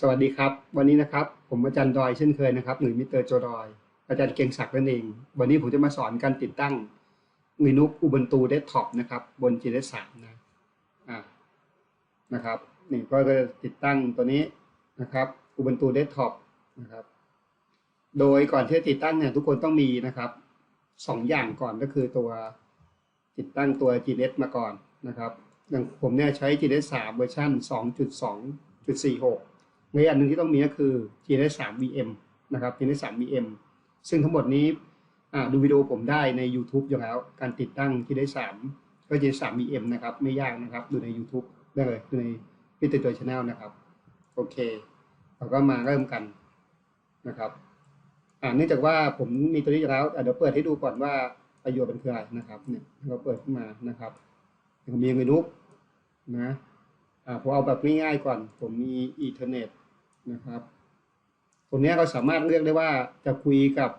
สวัสดีครับ วันนี้นะครับ ผมอาจารย์ดอยเช่นเคยนะครับ หรือมิสเตอร์โจดอย อาจารย์เก่งศักดิ์นั่นเอง วันนี้ผมจะมาสอนการติดตั้ง Linux Ubuntu Desktop นะครับ บน GS3 นะอ่านะครับนี่ก็จะติดตั้งตัวนี้นะครับ Ubuntu Desktop นะครับ โดยก่อนที่จะติดตั้งเนี่ยทุกคนต้องมีนะครับสองอย่างก่อนก็คือตัวติดตั้งตัว GS มาก่อนนะครับอย่างผมเนี่ยใช้ GS 3 เวอร์ชัน2.2.46 ในอันหนึ่งที่ต้องมีก็คือ GS 3 VM นะครับ GS 3 VM ซึ่งทั้งหมดนี้ดูวิดีโอผมได้ใน YouTube อยู่แล้ว การติดตั้ง GS 3ก็ GS 3 VM นะครับ ไม่ยากนะครับ ดูใน YouTube ได้เลยดูในพิติตัวช anel นะครับ โอเค เราก็มาเริ่มกันนะครับเนื่องจากว่าผมมีตัวนี้อยู่แล้วเดี๋ยวเปิดให้ดูก่อนว่าประโยชน์มันคืออะไรนะครับ เนี่ยเราเปิดขึ้นมานะครับผมมีเมนูนะผมเอาแบบง่ายๆก่อน ผมมีอีเทอร์เน็ต นะครับ ตรงนี้เราสามารถเลือกได้ว่าจะคุยกับ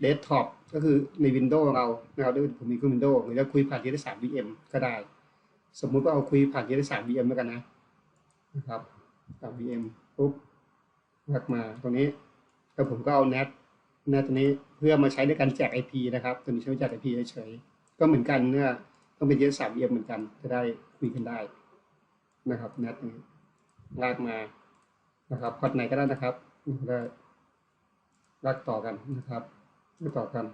เดสก์ท็อปก็คือใน Windows เรานะครับด้วยผมมีเครื่อง Windows หรือจะคุยผ่าน GS3 VM ก็ได้ สมมุติว่าเอาคุยผ่าน GS3 VM แล้วกันนะนะครับ3 VM ปุ๊บลือกมาตรงนี้แล้วผมก็เอา NAT NAT ตัวนี้เพื่อมาใช้ในการแจก IP นะครับตัวนี้ใช้แจก IP เฉยๆก็เหมือนกันเนี่ยต้องเป็น GS3 VM เหมือนกันจะได้คุยกันได้นะครับ NAT นี้ลากมา นะครับพอร์ตไหนก็ได้นะครับได้ลากต่อกันนะครับลากต่อกัน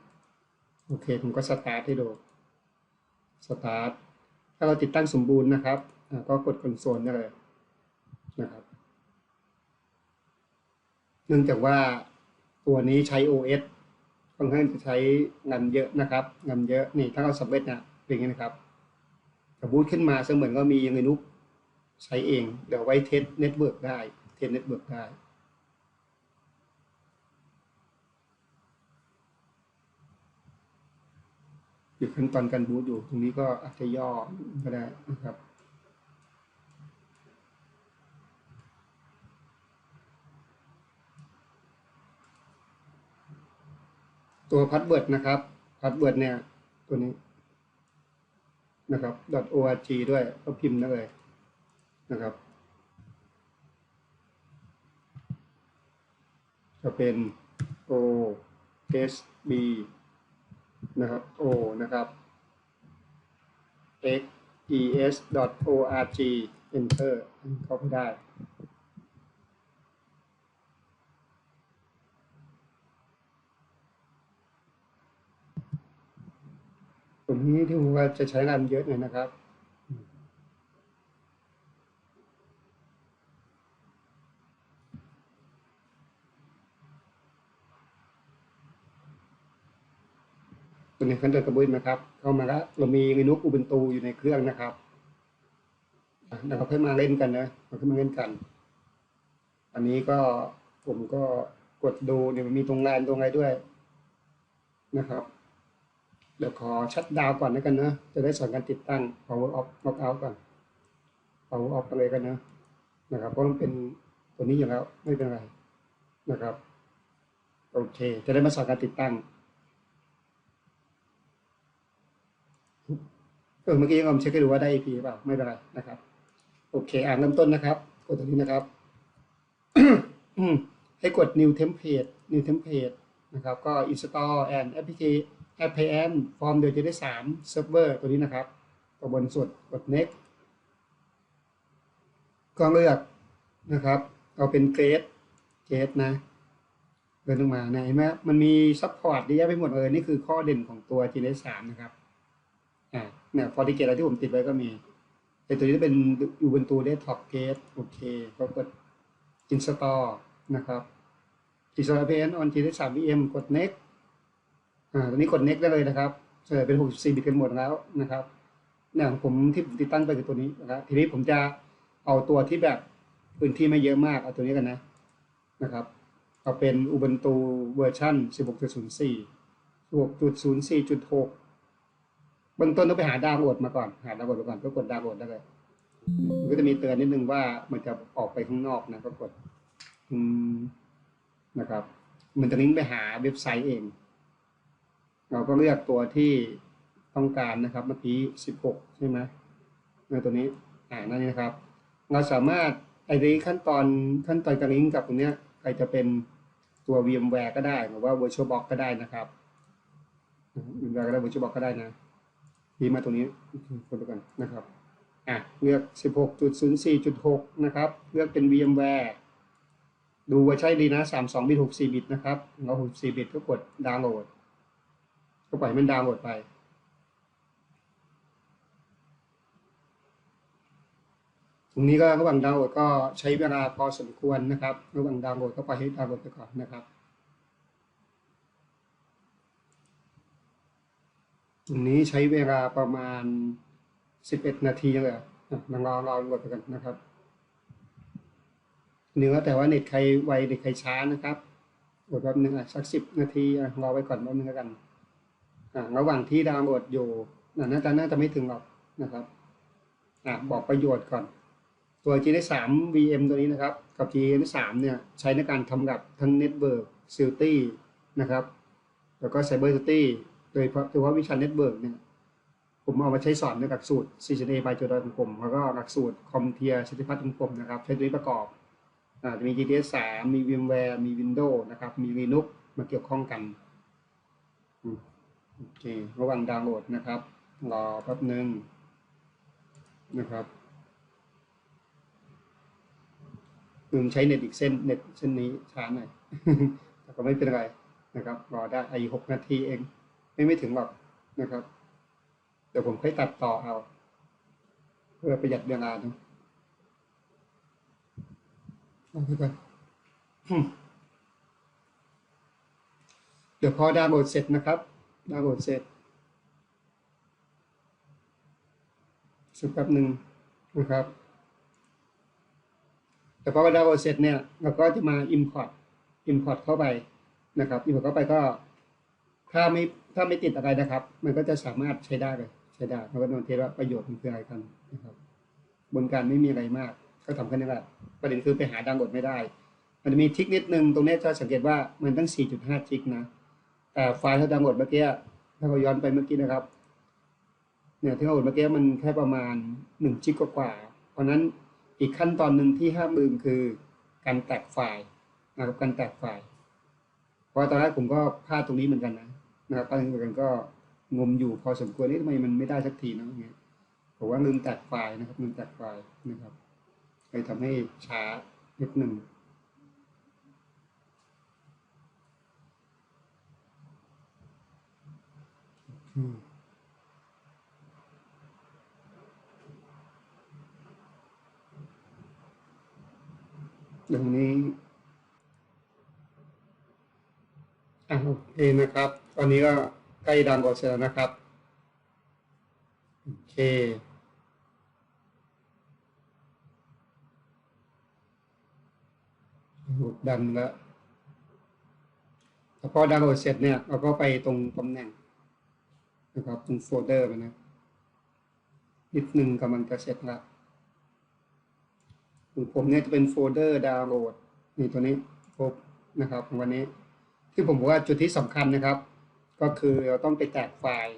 โอเค ผมก็สตาร์ทให้ดูสตาร์ทถ้าเราติดตั้งสมบูรณ์นะครับก็กดคอนโซลได้เลยนะครับ เนื่องจากว่าตัวนี้ใช้ OS ค่อนข้างจะใช้งานเยอะนะครับงานเยอะนี่ถ้าเราสำเร็จนะเป็นอย่างนี้นะครับกระบูตขึ้นมาเสมือนก็มียังไงนุกใช้เอง เดี๋ยวไว้เทสเน็ตเวิร์กได้ เทสเน็ตเวิร์กได้อยู่ขั้นตอนการบูตอยู่ตรงนี้ก็อาจจะย่อก็ได้นะครับ ตัวพัดเบิร์ดนะครับพัดเบิร์ดเนี่ย ตัวนี้นะครับ .org ด้วยก็พิมพ์ได้เลยนะครับ จะเป็น o s b นะครับ o นะครับ x e s .org enter เข้าไปได้ตัวนี้ที่ผมว่าจะใช้งานเยอะหน่อยนะครับ ตันี้ขั้นตอนกระบวนนะครับ เข้ามาแล้วเรามี Linux Ubuntu อยู่ในเครื่องนะครับเดี๋ยวเราค่อยมาเล่นกันนะเราค่อยมาเล่นกัน อันนี้ก็ผมก็กดดูเนี่ยมันมีตรงแลนตรงอะไรด้วยนะครับเดี๋ยวขอชัดดาวก่อนแล้วกันนะจะได้สอนการติดตั้ง power off lock out ก่อน power off กันเลยกันนะนะครับเพราะมันเป็นตัวนี้อยู่แล้วไม่เป็นไรนะครับ โอเค จะได้มาสอนการติดตั้ง เออเมื่อกี้ลองเช็คให้ดูว่าได้ IP หรือเปล่าไม่เป็นไรนะครับ โอเค อ่านเริ่มต้นนะครับ กดตรงนี้นะครับให้กด new template new template นะครับ ก็ install and application application form เดี๋ยวจะได้สาม server ตัวนี้นะครับตัวบนสุดกด next ก็เลือกนะครับ เอาเป็น grade grade นะเดินลงมาเนี่ยเห็นไหมมันมี support เยอะแยะไปหมดเลย นี่คือข้อเด่นของตัว g 3นะครับ เนี่ย FortiGate อะไรที่ผมติดไว้ก็มีแต่ตัวนี้เป็น Ubuntu Desktop Gate โอเคก็กด install นะครับ install application on GS3 VM กด next อ่าตอนนี้กด next ได้เลยนะครับเฉลยเป็น 64 บิตกันหมดแล้วนะครับเนี่ยผมที่ผมติดตั้งไปคือตัวนี้นะครับทีนี้ผมจะเอาตัวที่แบบพื้นที่ไม่เยอะมากเอาตัวนี้กันนะนะครับเอาเป็น Ubuntu เวอร์ชัน16.04 16.04.6 บื้องต้นต้องไปหาดาวโหลดมาก่อน หาดาวโหลดมาก่อนก็กดดาวโหลดได้เลยมันก็จะมีเตือนนิดนึงว่ามันจะออกไปข้างนอกนะก็กดอืมนะครับ มันจะลิงก์ไปหาเว็บไซต์เอง เราก็เลือกตัวที่ต้องการนะครับ เมื่อกี้ 16 ใช่ไหมในตัวนี้ อ่านั่นนะครับ เราสามารถไอ้นี้ขั้นตอนขั้นตอนการลิงก์กับตรงเนี้ยใครจะเป็นตัว VMware ก็ได้หรือว่า VirtualBox ก็ได้นะครับ VMware ก็ได้ VirtualBox ก็ได้นะ พีมาตรงนี้คนไปก่อนนะครับอะเลือก 16.04.6 นะครับ เลือกเป็น VMware ดูว่าใช่ดีนะ 32 บิต 64 บิตนะครับเรา64 บิตก็กดดาวน์โหลด ก็ปล่อยมันดาวน์โหลดไป ตรงนี้ก็ระหว่างดาวน์โหลดก็ใช้เวลาพอสมควรนะครับ ระหว่างดาวน์โหลดก็ปล่อยให้ดาวน์โหลดไปก่อนนะครับ ตรงนี้ใช้เวลาประมาณ 11 นาทีเลยอะลองรอรอโหลดกันนะครับเนื้อแต่ว่าเน็ตใครไวเน็ตใครช้านะครับกดแป๊บนึงอะสักสิบนาทีรอไว้ก่อนแป๊บนึงกันอ่าระหว่างที่ดาวน์โหลดอยู่น่าจะน่าจะไม่ถึงหรอกนะครับอ่าบอกประโยชน์ก่อน ตัว g 3 VM ตัวนี้นะครับ กับ g 3เนี่ยใช้ในการทำกับทั้ง Network Security นะครับ แล้วก็ Cyber Security โดยเฉพาะวิชา Network เนี่ยผมเอามาใช้สอนในหลักสูตร cna by จุฬาของผมแล้วก็หลักสูตรคอมเทียสิทธิพัฒน์ของผมนะครับใช้ตัวนี้ประกอบจะมี GTS 3มี VMware มี Windows นะครับ มี Linux มาเกี่ยวข้องกันโอเคระหว่างดาวน์โหลดนะครับ รอแป๊บหนึ่งนะครับลืมใช้เน็ตอีกเส้นเน็ตเส้นนี้ช้าหน่อยแต่ก็ไม่เป็นไรนะครับ รอได้ไอหกนาทีเอง ไม่ไม่ถึงหรอกนะครับ เดี๋ยวผมค่อยตัดต่อเอา เพื่อประหยัดเวลาเนอะเอาไปก่อนเดี๋ยวพอดาวน์โหลดเสร็จนะครับ ดาวน์โหลดเสร็จสักแป๊บหนึ่งนะครับ แต่พอดาวน์โหลดเสร็จเนี่ย เราก็จะมา import import เข้าไปนะครับ import เข้าไปก็ ถ้าไม่ ถ้าไม่ติดอะไรนะครับ มันก็จะสามารถใช้ได้เลยใช้ได้เราก็ต้องเทสว่าประโยชน์มันคืออะไรกันนะครับบนการไม่มีอะไรมาก ก็ทำแค่นี้แหละประเด็นคือไปหาดาวน์โหลดไม่ได้ มันจะมีทิกนิดนึงตรงนี้จะสังเกตว่ามันตั้ง 4.5จิกนะแต่ไฟล์ที่ดาวน์โหลดเมื่อกี้ถ้าเราย้อนไปเมื่อกี้นะครับเนี่ยที่เราโหลดเมื่อกี้มันแค่ประมาณ1จิกกว่าๆเพราะนั้นอีกขั้นตอนหนึ่งที่ห้ามลืมคือการแตกไฟล์นะครับการแตกไฟล์เพราะตอนแรกผมก็พลาดตรงนี้เหมือนกันนะ นะครับพลาดเหมือนกันก็งมอยู่พอสมควรนี่ทำไมมันไม่ได้สักทีนะอย่างเงี้ยผมว่าลืมแตกไฟล์นะครับลืมแตกไฟล์นะครับเลยทำให้ช้านิดหนึ่งตรงนี้อะโอเคนะครับ อนนี้ก็ใกล้ดังกว่าเสร็จแล้วนะครับ โอเค ดันแล้วแล้วพอดาวน์โหลดเสร็จเนี่ยเราก็ไปตรงตำแหน่งนะครับตรงโฟลเดอร์มันนะนิดหนึ่งกำลังจะเสร็จละของผมเนี่ยจะเป็นโฟลเดอร์ดาวน์โหลดนี่ตัวนี้ครบนะครับวันนี้ ที่ผมบอกว่าจุดที่สำคัญนะครับ ก็คือเราต้องไปแตกไฟล์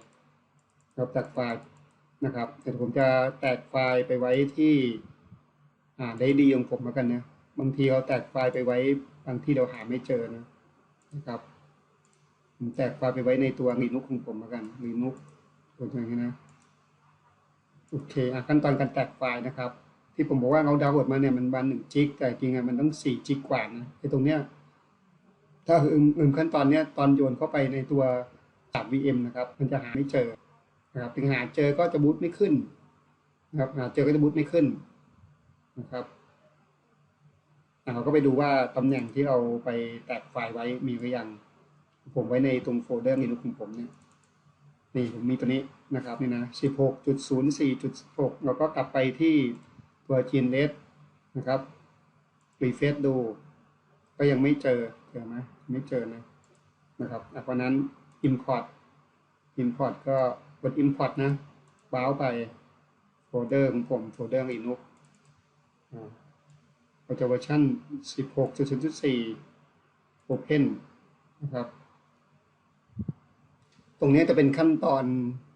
ครับแตกไฟล์นะครับแต่ผมจะแตกไฟล์ไปไว้ที่อ่าได้ดีของผมแล้วกันนะบางทีเราแตกไฟล์ไปไว้บางที่เราหาไม่เจอนะนะครับผมแตกไฟล์ไปไว้ในตัวรีนุกของผมแล้วกันรีนุกตัวนี้นะโอเคอะขั้นตอนการแตกไฟล์นะครับ ที่ผมบอกว่าเราดาวน์โหลดมาเนี่ยมันวันหนึ่งจิกแต่จริงๆมันต้องสี่จิกกว่านะไอ้ตรงเนี้ย ถ้าอื่นอื่นขั้นตอนนี้ตอนโยนเข้าไปในตัวสาม VM นะครับ มันจะหาไม่เจอนะครับถึงหาเจอก็จะบูตไม่ขึ้นนะครับหาเจอก็จะบูตไม่ขึ้นนะครับเราก็ไปดูว่าตำแหน่งที่เราไปแตกไฟล์ไว้มีหรือยัง ผมไว้ในตรงโฟลเดอร์เมนูของผมเนี่ยนี่ผมมีตัวนี้นะครับนี่นะ16.04.6แล้วก็กลับไปที่ตัว g n e t นะครับรีเฟซดู ก็ยังไม่เจอเจอไหมไม่เจอนะนะครับเพราะนั้น import import ก็กด import นะบ้าวไปโฟลเดอร์ของผมโฟลเดอร์ Linux อ่าจะเวอร์ชัน16.0.4 Open นะครับ ตรงนี้จะเป็นขั้นตอน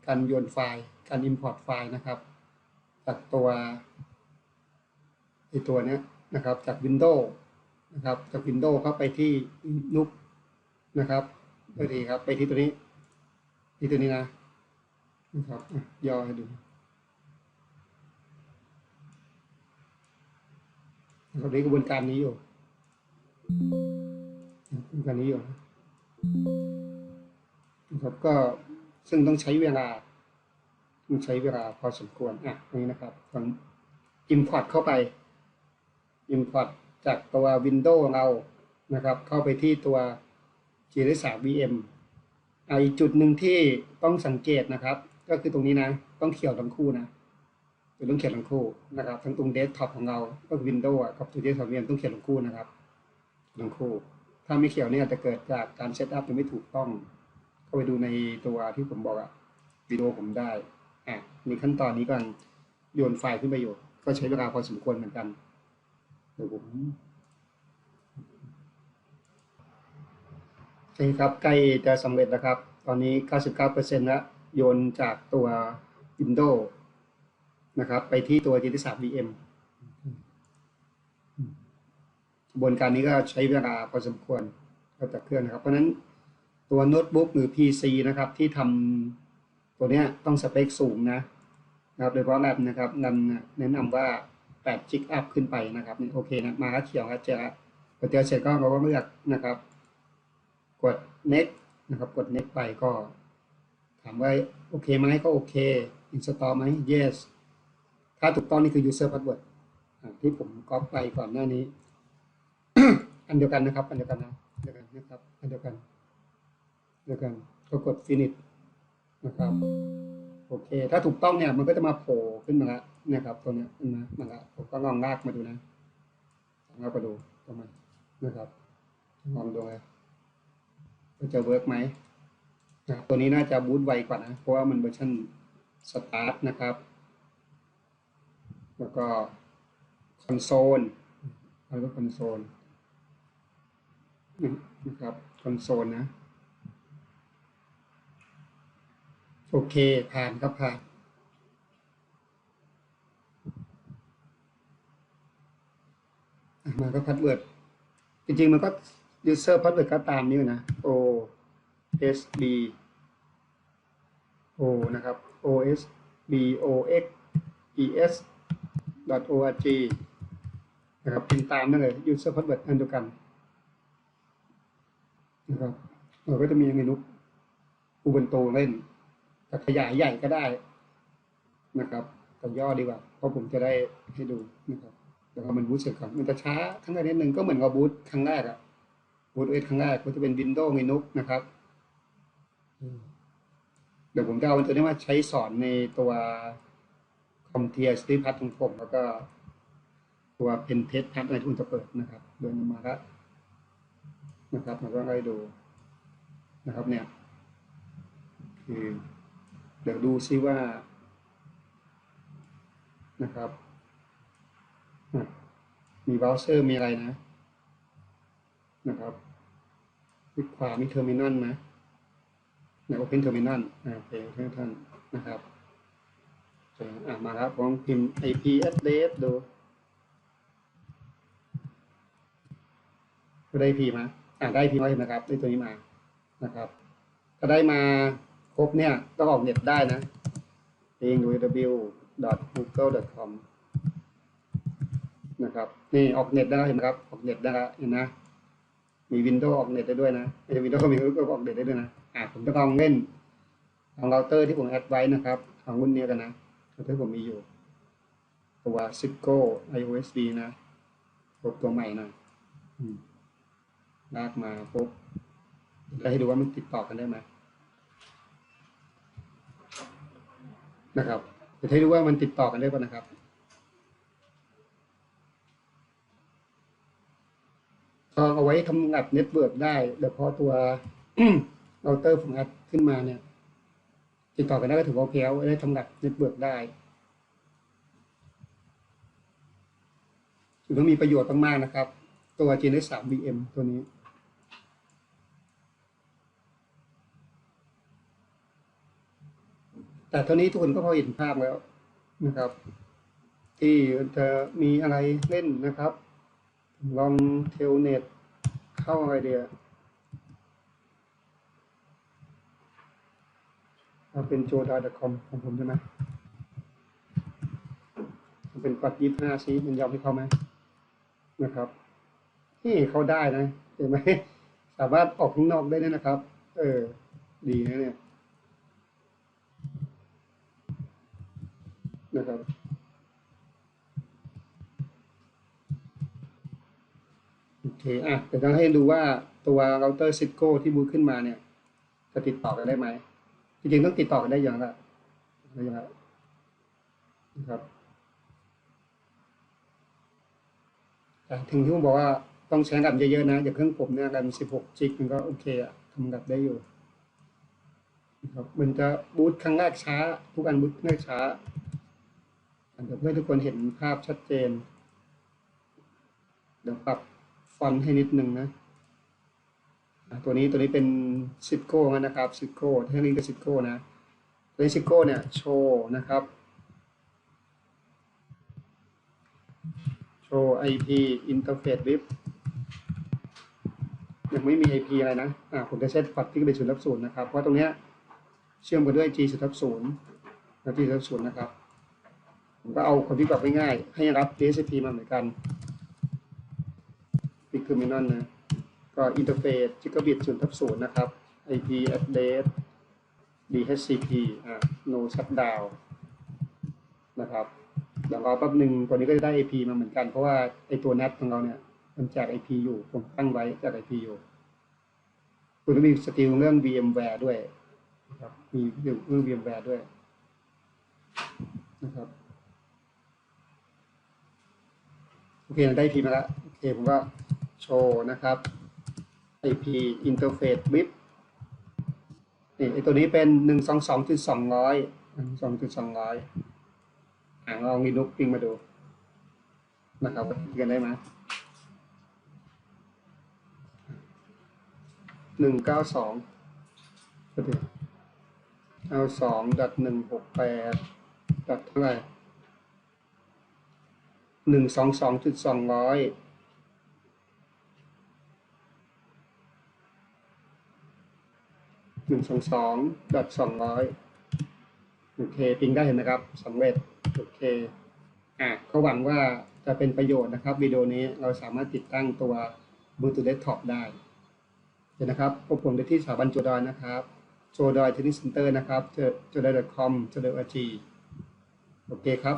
การโยนไฟล์ การ import ไฟล์นะครับ จากตัวไอตัวเนี้ยนะครับ จาก Windows นะครับจาก Windows เข้าไปที่นุกนะครับก็ดีครับ ไปที่ตัวนี้ ที่ตัวนี้นะนะครับย่อให้ดูนะครับนี่กระบวนการนี้อยู่กระบวนการนี้อยู่นะนะครับก็ซึ่งต้องใช้เวลาต้องใช้เวลาพอสมควรอะตรงนี้นะครับตอน import เข้าไป import จากตัว Windows เรานะครับ เข้าไปที่ตัว GS3 VM อะอีกจุดหนึ่งที่ต้องสังเกตนะครับ ก็คือตรงนี้นะ ต้องเขียวทั้งคู่นะจะต้องเขียนทั้งคู่นะครับ ทั้งตรงเดสก์ท็อปของเราก็คือ Windows อะกับตัว GS3 VM ต้องเขียนทั้งคู่นะครับทั้งคู่ ถ้าไม่เขียวเนี่ยจะเกิดจากการเซตอัพยังไม่ถูกต้อง เข้าไปดูในตัวที่ผมบอกอะวิดีโอผมได้อะในขั้นตอนนี้ก่อนโยนไฟล์ขึ้นไปอยู่ก็ใช้เวลาพอสมควรเหมือนกัน เดี๋ยวผมโอเคครับใกล้จะสำเร็จแล้วครับ ตอนนี้ 99%แล้วโยนจากตัว Windows นะครับ ไปที่ตัว GT3 VM กระบวนการนี้ก็ใช้เวลาพอสมควรก็จากเครื่องนะครับ เพราะนั้นตัวโน้ตบุ๊กหรือ PC นะครับ ที่ทำตัวเนี้ยต้องสเปคสูงนะนะครับโดยเฉพาะแรมนะครับนำแนะนำว่า 8จิกอัพขึ้นไปนะครับโอเคนะมาแล้วเขียวครับเจอแล้วพอเจอเสร็จก็เราก็เลือกนะครับ กด next นะครับ กด next ไปก็ ถามว่าโอเคไหมก็โอเค install ไหม yes ถ้าถูกต้องนี่คือ user password ที่ผมก๊อปไปก่อนหน้านี้ อันเดียวกันนะครับ อันเดียวกันนะเดียวกันนะครับ อันเดียวกันเดียวกันก็กด finish นะครับ โอเค ถ้าถูกต้องเนี่ยมันก็จะมาโผล่ขึ้นมาแล้ว นะครับตัวเนี้ยขึ้นมามาละผมก็ลองลากมาดูนะลองลากมาดูตรงมันนะครับลองดูเลยว่าจะเวิร์กไหมนะตัวนี้น่าจะบูตไวกว่านะ เพราะว่ามันเวอร์ชันสตาร์ทนะครับ แล้วก็คอนโซลแล้วก็คอนโซลนะครับคอนโซลนะ โอเค ผ่านครับผ่าน อะมัน ก็พัดเวิร์ดจริง ๆ มันก็ user password ก็ตามนี้นะ o s b o นะครับ o s b o x e s o r g นะครับเป็นตามนั่นเลย user password อันเดียวกันนะครับเราก็จะมีเมนูอุบันโตเล่นแต่ขยายใหญ่ก็ได้นะครับแต่ย่อดีกว่า เพราะผมจะได้ให้ดูนะครับ เดี๋ยวพอมันบูตเสร็จก่อนมันจะช้าครั้งแรกนิดนึงก็เหมือนกับบูตครั้งแรกอะบูตเอสครั้งแรกก็จะเป็น Windows ในนุกนะครับเดี๋ยวผมจะเอาตัวนี้มาใช้สอนในตัวคอมเทียสตีพัทของผม แล้วก็ตัวเพนเทสพัทอะไรที่คุณจะเปิดนะครับเดินมาล้วนะครับเราก็ไล่ดูนะครับเนี่ยคือเดี๋ยวดูซิว่านะครับ มีเบราว์เซอร์มีอะไรนะ นะครับคลิกขวามีเทอร์มินอลนะใน Open Terminal อ่าโอเคท่านนะครับโอเคอะมาครับลองพิมพ์ IP address ดูก็ได้ IP มาอ่าได้ IP มาเห็นนะครับ ได้ตัวนี้มานะครับถ้าได้มาครบเนี่ย ต้องออกเน็ตได้นะเอง www.google.com นะครับนี่ออกเน็ตได้เห็นไหมครับออกเน็ตได้เห็นนะ มี Windows ออกเน็ตได้ด้วยนะไม่ใช่ Windows ก็มี Google ออกเน็ตได้ด้วยนะอ่าผมจะลองเล่นของเราเตอร์ที่ผมแอดไว้นะครับของรุ่นนี้กันนะเราเตอร์ผมมีอยู่ ตัว Cisco iOS B นะพบตัวใหม่นะลากมาปุ๊บจะให้ดูว่ามันติดต่อกันได้ไหมนะครับจะให้ดูว่ามันติดต่อกันได้ป่ะนะครับ ก็เอาไว้ทำงานเน็ตเวิร์กได้เดี๋ยวพอตัวเราเตอร์ผมอัดขึ้นมาเนี่ย ติดต่อกันได้ก็ถือว่าเคเอาไว้ได้ทำงานเน็ตเวิร์กได้ถือว่ามีประโยชน์มากๆนะครับ ตัว g n s 3 VM ตัวนี้แต่เท่านี้ทุกคนก็พอเห็นภาพแล้วนะครับ ที่จะมีอะไรเล่นนะครับ ลองเทลเน็ตเข้าอะไรเดียเอาเป็นโจดาดคอมของผมใช่ไหมเป็นปัดยี่ห้าซีมันยอมให้เขาไหมนะครับนี่เขาได้นะเห็นไหมสามารถออกข้างนอกได้ด้วยนะครับ เออ ดีนะเนี่ยนะครับ เคอะเดี๋ยวต้องให้ดูว่าตัวเราเตอร์ซิโก้ที่บูตขึ้นมาเนี่ย จะติดต่อกันได้ไหม จริงๆต้องติดต่อกันได้อย่างละได้อย่างละนะครับถึงที่ผมบอกว่าต้องใช้กับเยอะๆนะ อย่างเครื่องผมเนี่ยกัน16จิกมันก็โอเคอะทำกับได้อยู่นะครับมันจะบูตครั้งแรกช้า ทุกอันบูตแรกช้าเดี๋ยวเพื่อทุกคนเห็นภาพชัดเจน เดี๋ยวปรับ ฟอนต์ให้นิดนึงนะตัวนี้ตัวนี้เป็นซิโก้นะครับซิโก้ถ้านี้ก็ซิโก้นะตัวนี้ซิโก้เนี่ยโชว์นะครับโชว์ IP interface with ยังไม่มี IP อะไรนะอ่าผมจะเซตพอร์ตที่เป็นศูนย์ทับศูนย์นะครับเพราะตรงเนี้ยเชื่อมกันด้วย G ศูนย์ทับศูนย์และ G ศูนย์ทับศูนย์นะครับ ผมก็เอาคนที่แบบง่ายๆให้รับ DHCP มาเหมือนกัน เทอร์มินอลนะ ก็อินเทอร์เฟซจิกบิตศูนย์ทับศูนย์นะครับ IP address DHCP อ่า no shutdown นะครับเดี๋ยวรอแป๊บหนึ่งตัวนี้ก็จะได้ IP มาเหมือนกัน เพราะว่าไอตัว NAT ของเราเนี่ยมันแจก IP อยู่ผมตั้งไว้แจก IP อยู่คุณต้องมีสกิลเรื่อง VMware ด้วยนะครับมีเรื่อง VMware ด้วยนะครับโอเคได้ IP มาแล้วโอเคผมก็ โชว์นะครับ IP interface with นี่ไอตัวนี้เป็นหนึ่งสองสองจุดสองร้อยสองจุดสองร้อยอ่าลองลินุกปิ้งมาดู นะครับว่าติดกันได้ไหมหนึ่งเก้าสองก็ดีเอาสองดัดหนึ่งหกแปดดัดเท่าไหร่หนึ่งสองสองจุดสองร้อย หนึ่งสองสองดัดสองร้อยโอเคปิงได้เห็นไหมครับสำเร็จโอเคอะก็หวังว่าจะเป็นประโยชน์นะครับวิดีโอนี้เราสามารถติดตั้งตัว Bluetooth Desktop ได้เดี๋ยวนะครับพบผมได้ที่สถาบันโจดอยนะครับโจดอยเทนนิสเซ็นเตอร์นะครับโจดอย .com โจดอย .g โอเคครับ